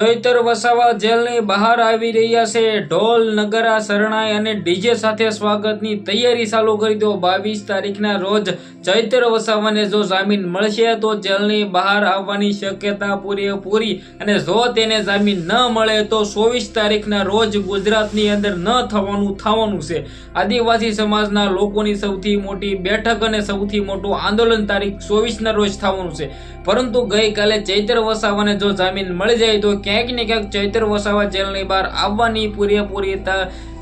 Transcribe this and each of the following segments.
ચૈતર વસાવા જેલની બહાર આવી રહ્યા છે. ઢોલ, નગરા, શરણાઈ અને ડીજે સાથે સ્વાગતની તૈયારી ચાલુ કરી દો. બાવીસ તારીખના રોજ ચૈતર વસાવાને જો જામીન મળશે તો જેલની બહાર આવવાની શક્યતા પૂરેપૂરી અને જો તેને જામીન ન મળે તો ચોવીસ તારીખના રોજ ગુજરાતની અંદર ન થવાનું થવાનું છે. આદિવાસી સમાજના લોકોની સૌથી મોટી બેઠક અને સૌથી મોટું આંદોલન તારીખ ચોવીસના રોજ થવાનું છે. પરંતુ ગઈકાલે ચૈતર વસાવાને જો જામીન મળી જાય તો ક્યાંક ને ક્યાંક ચૈતર વસાવા જેલની બહાર આવવાની પૂરેપૂરી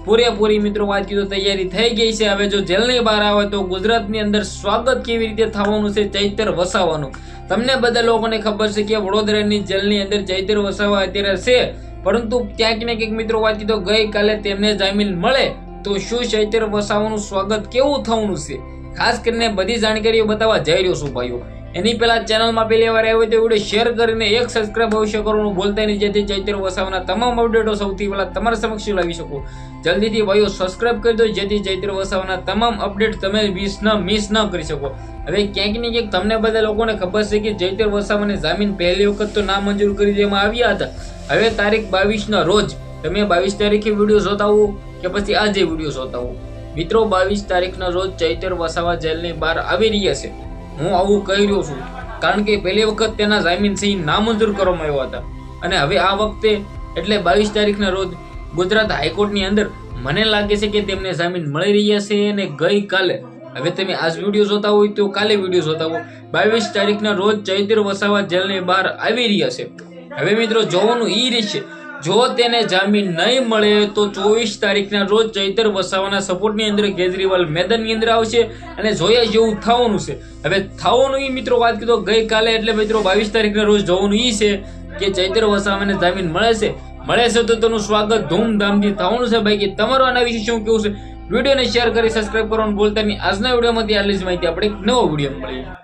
પૂરેપૂરી મિત્રો વાત કીધું, તૈયારી થઈ ગઈ છે. હવે જો જેલની બહાર આવે તો ગુજરાતની અંદર સ્વાગત કેવી રીતે થવાનું છે ચૈતર વસાવાનું? તમને બધા લોકોને ખબર છે કે વડોદરાની જેલની અંદર ચૈતર વસાવા અત્યારે છે, પરંતુ ક્યાંક ને ક્યાંક મિત્રો વાત કીધું, ગઈકાલે તેમને જામીન મળે તો શું ચૈતર વસાવાનું સ્વાગત કેવું થવાનું છે? ખાસ કરીને બધી જાણકારીઓ બતાવવા જઈ રહ્યો છું ભાઈઓ. એની પહેલા ચેનલમાં પહેલી વાર આવ્યો તો વીડિયો શેર કરીને એક સબસ્ક્રાઇબ અવશ્ય કરવાનું ભૂલતા નહીં, જેથી ચૈત્ર વસાવાના તમામ અપડેટો સૌથી પહેલા તમારા સમક્ષ લાવી શકો. જલ્દીથી ભાઈઓ સબસ્ક્રાઇબ કરી દો, જેથી ચૈત્ર વસાવાના તમામ અપડેટ તમે મિસ ન મિસ ન કરી શકો. હવે ક્યાંક ને ક્યાંક તમને બધા લોકોને ખબર છે કે ચૈત્ર વસાવાને જામીન પહેલી વખત તો નામંજૂર કરી દેવામાં આવ્યા હતા. હવે તારીખ બાવીસના રોજ તમે બાવીસ તારીખે વીડિયો જોતા હો કે પછી આજે વીડિયો જોતા હો મિત્રો, બાવીસ તારીખના રોજ ચૈતર વસાવા જેલની બહાર આવી રહ્યા છે. હું આવું કહી રહ્યો છું કારણ કે પહેલી વખત તેના જામીન સિંહ નામંજૂર કરવામાં આવ્યા હતા. અને હવે આ વખતે એટલે બાવીસ તારીખના રોજ ગુજરાત હાઈકોર્ટની અંદર મને લાગે છે કે તેમને જામીન મળી રહ્યા છે અને ગઈકાલે, હવે તમે આજ વીડિયો જોતા હોય તો કાલે વીડિયો જોતા હોય બાવીસ તારીખના રોજ ચૈત્ર વસાવા જેલની બહાર આવી રહ્યા છે. હવે મિત્રો જોવાનું ઈ રહેશે જો તેને જામીન નહીં મળે તો ચોવીસ તારીખના રોજ ચૈતર વસાવાના સપોર્ટની અંદર કેજરીવાલ મેદાનની અંદર આવશે અને જોયા જેવું થવાનું છે. હવે થવાનું ઈ મિત્રો વાત કીધો, ગઈકાલે એટલે મિત્રો બાવીસ તારીખના રોજ જવાનું એ છે કે ચૈતર વસાવાને જામીન મળે છે. મળે છે તો તેનું સ્વાગત ધૂમધામથી થવાનું છે. ભાઈ કે તમારું આના વિશે શું કેવું છે? વિડીયોને શેર કરી સબસ્ક્રાઇબ કરવાનું ભૂલતા નહીં. આજના વિડીયોમાંથી આટલી જ માહિતી આપણે એક નવો વીડિયો મળીએ.